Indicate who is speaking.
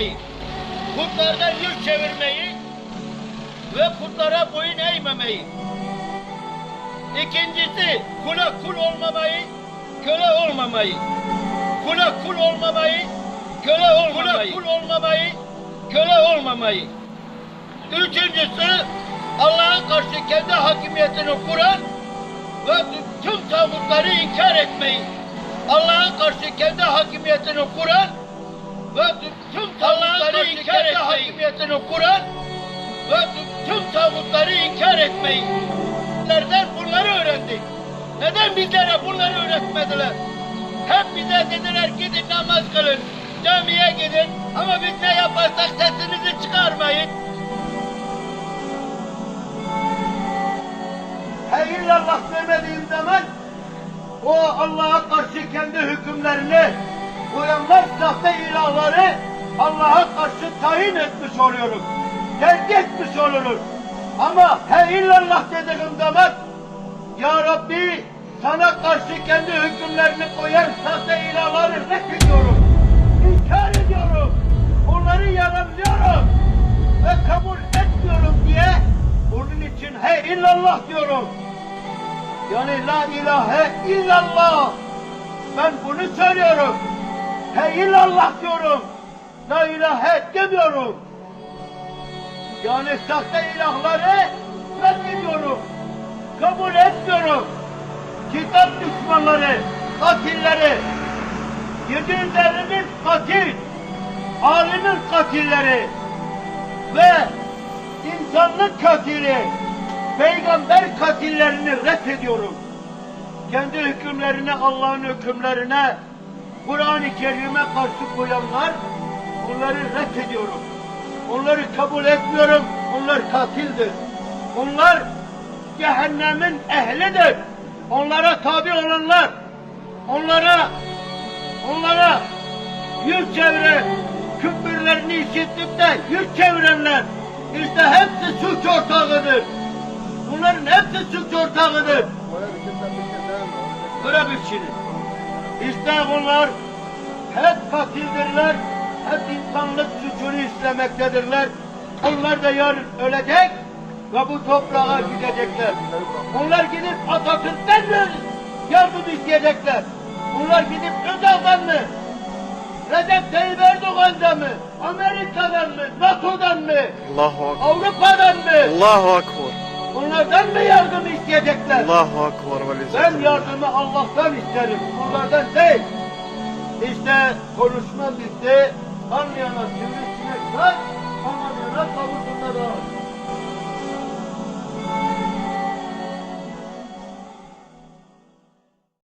Speaker 1: etmeyin. Putlardan yüz çevirmeyi ve putlara boyun eğmemeyi. İkincisi kula kul olmamayı, köle olmamayı. Kula kul olmamayı, köle olmamayı. Kula kul olmamayı, köle olmamayı. Üçüncüsü Allah'a karşı kendi hakimiyetini kuran ve tüm tağutları inkar etmeyi. Allah'a karşı kendi hakimiyetini kuran ve tüm tağutları inkar etmeyi. hakimiyetini kuran ve tüm tağutları inkar etmeyi. Nereden bunları öğrendik? Neden bizlere bunları öğretmediler? Hep bize dediler gidin namaz kılın, camiye gidin ama biz ne yaparsak sesinizi çıkarmayın.
Speaker 2: Hey illallah demediğim zaman o Allah'a karşı kendi hükümlerini uyanlar sahte ilahları Allah'a karşı tayin etmiş oluyorum. Terk etmiş oluruz. Ama hey illallah dediğim zaman Ya Rabbi sana karşı kendi hükümlerini koyan sahte ilahları reddediyorum. İnkar ediyorum. Onları yalanlıyorum. Ve kabul etmiyorum diye bunun için hey illallah diyorum. Yani la ilahe illallah. Ben bunu söylüyorum. Hey illallah diyorum. La ilahe demiyorum. Yani sahte ilahları reddediyorum. Kabul etmiyorum. Kitap düşmanları, katilleri, 750 katil, alimin katilleri ve insanlık katili, peygamber katillerini reddediyorum. Kendi hükümlerine, Allah'ın hükümlerine, Kur'an-ı Kerim'e karşı koyanlar, onları reddediyorum. Onları kabul etmiyorum, onlar katildir. Onlar cehennemin ehlidir. Onlara tabi olanlar, onlara, onlara yüz çevire, küfürlerini işitip de yüz çevirenler, işte hepsi suç ortağıdır. Bunların hepsi suç ortağıdır. Böyle bir şey. İşte bunlar hep katildirler, hep insanlık suçunu işlemektedirler. Onlar da yarın ölecek ve bu toprağa gidecekler. Onlar gidip Atatürk'ten mi yardım isteyecekler? Onlar gidip Özal'dan mı? Recep Tayyip Erdoğan'dan mı? Amerika'dan mı? NATO'dan mı?
Speaker 3: Allahu Akbar.
Speaker 2: Avrupa'dan mı?
Speaker 3: Allahu Akbar.
Speaker 2: Onlardan mı yardım isteyecekler?
Speaker 3: Allahu Akbar ve
Speaker 2: Ben yardımı Allah'tan isterim. Bunlardan değil. İşte konuşma bitti. Anlayana sivrisinek var, anlamayana kavursunlar ağır.